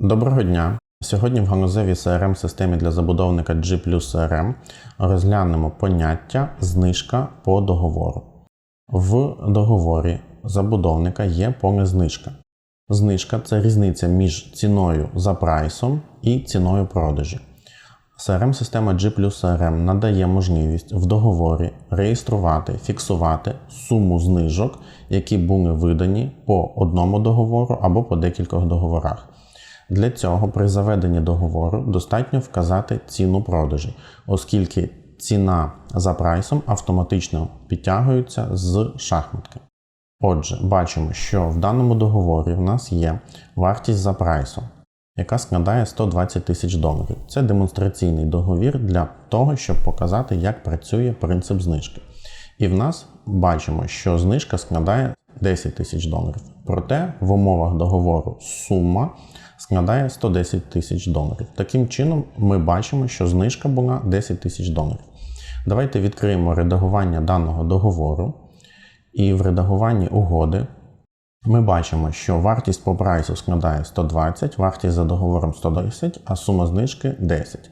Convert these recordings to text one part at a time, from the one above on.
Доброго дня! Сьогодні в ганузевій crm системі для забудовника G CRM розглянемо поняття знижка по договору. В договорі забудовника є поле знижка. Знижка це різниця між ціною за прайсом і ціною продажі. CRM-система G CRM надає можливість в договорі реєструвати, фіксувати суму знижок, які були видані по одному договору або по декількох договорах. Для цього при заведенні договору достатньо вказати ціну продажі, оскільки ціна за прайсом автоматично підтягується з шахматки. Отже, бачимо, що в даному договорі в нас є вартість за прайсом, яка складає 120 тисяч доларів. Це демонстраційний договір для того, щоб показати, як працює принцип знижки. І в нас бачимо, що знижка складає 10 тисяч доларів. Проте в умовах договору сума складає 110 тисяч доларів. Таким чином, ми бачимо, що знижка була 10 тисяч доларів. Давайте відкриємо редагування даного договору. І в редагуванні угоди ми бачимо, що вартість по прайсу складає 120, вартість за договором 110, а сума знижки 10.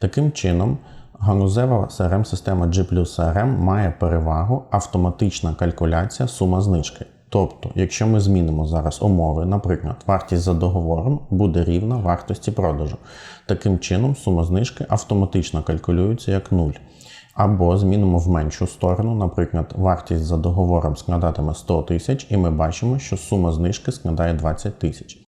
Таким чином, ганузева CRM-система G CRM має перевагу автоматична калькуляція сума знижки. Тобто, якщо ми змінимо зараз умови, наприклад, вартість за договором буде рівна вартості продажу. Таким чином, сума знижки автоматично калькулюється як 0. Або змінимо в меншу сторону, наприклад, вартість за договором складатиме 100 тисяч, і ми бачимо, що сума знижки складає 20 тисяч.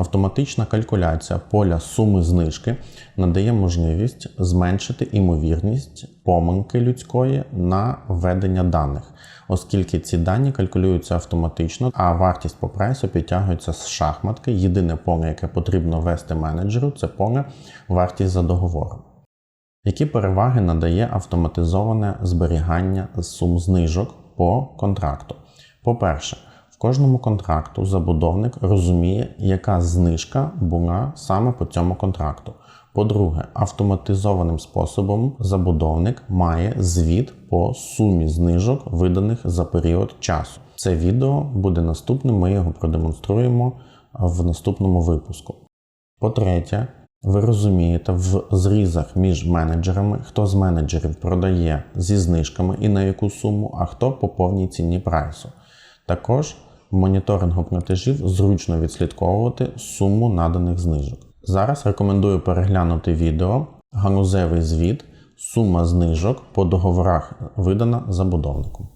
Автоматична калькуляція поля суми знижки надає можливість зменшити імовірність помилки людської на введення даних, оскільки ці дані калькулюються автоматично, а вартість по прайсу підтягується з шахматки. Єдине поле, яке потрібно ввести менеджеру, це поле вартість за договором. Які переваги надає автоматизоване зберігання сум знижок по контракту? По-перше, кожному контракту забудовник розуміє, яка знижка була саме по цьому контракту. По-друге, автоматизованим способом забудовник має звіт по сумі знижок, виданих за період часу. Це відео буде наступним, ми його продемонструємо в наступному випуску. По-третє, ви розумієте в зрізах між менеджерами, хто з менеджерів продає зі знижками і на яку суму, а хто по повній ціні прайсу. Також моніторингу платежів зручно відслідковувати суму наданих знижок. Зараз рекомендую переглянути відео ганузевий звіт, сума знижок по договорах видана забудовником.